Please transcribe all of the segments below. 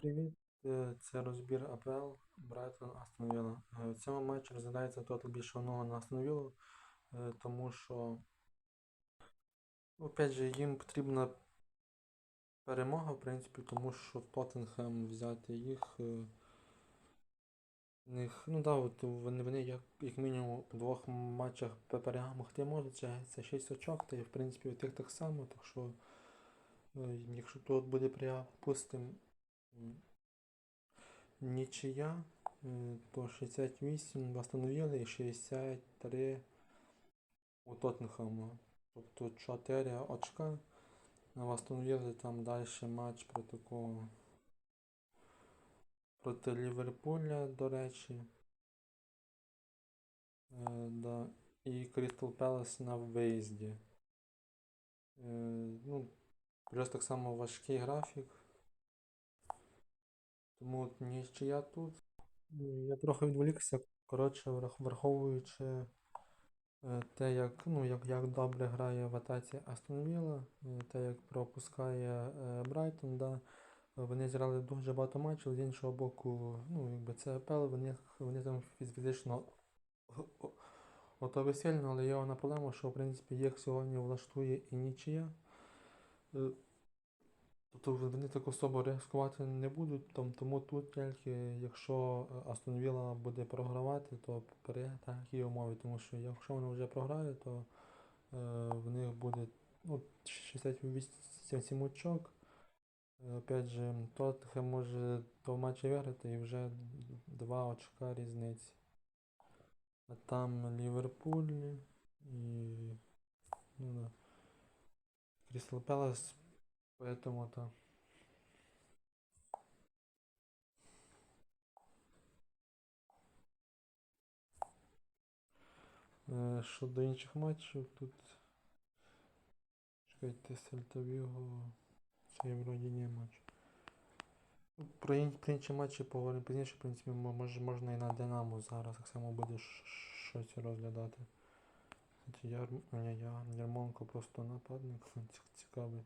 привіт! Е, Це розбір АПЛ Брайтон Астон В цьому матчі розглядається тотал більше одного на Астон е, тому що, опять же, їм потрібна перемога, в принципі, тому що в Тоттенхем взяти їх. е, них, ну да, от вони, вони як, як мінімум у двох матчах пе- перемогти можуть, це, це 6 очок, та і в принципі у тих так само, так що якщо тут буде припустимо нічия, е, то 68 восстановили і 63 у Тоттенхема. Тобто 4 очка. Восстановили там далі матч проти кого? Проти Ліверпуля, до речі. Е, да. І Crystal Palace на виїзді. Е, ну, плюс так само важкий графік. Тому нічия тут. Ну, Я трохи відволікся, коротше, враховуючи е, те, як, ну, як, як добре грає в атаці Астон Вілла, е, те, як пропускає е, Брайтон, да. Вони зіграли дуже багато матчів, з іншого боку, ну, якби це АПЛ, вони, вони там фізично готові сильно, але є одна проблема, що в принципі їх сьогодні влаштує і нічия. Тобто вони так особо ризикувати не будуть, там, тому тут тільки якщо е, Астон Вілла буде програвати, то при такій умові, тому що якщо вони вже програють, то е, в них буде ну, 68 очок. Е, Опять же, Тоттенхем може до матчі виграти і вже 2 очка різниці. А там Ліверпуль і ну, да. Крістал Пелас, поэтому то. Е, Щодо інших матчів, тут. Чекайте, Сельта Віго. Це вроді не матч. Ну, Про, інші матчі поговоримо пізніше, в принципі, мо- можна і на Динамо зараз так само буде щось розглядати. Яр... Ярмонко просто нападник, цікавий.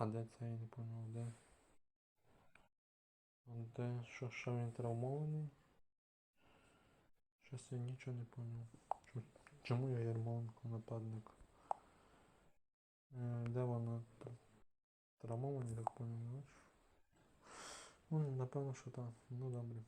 А де це я не понял, де? Де? Що, що він травмований? Щось я нічого не понял. Чому, я Ярмоленко нападник? Е, де вона? Тр- Травмований, так бачиш? Ну, напевно, що так. Ну добре.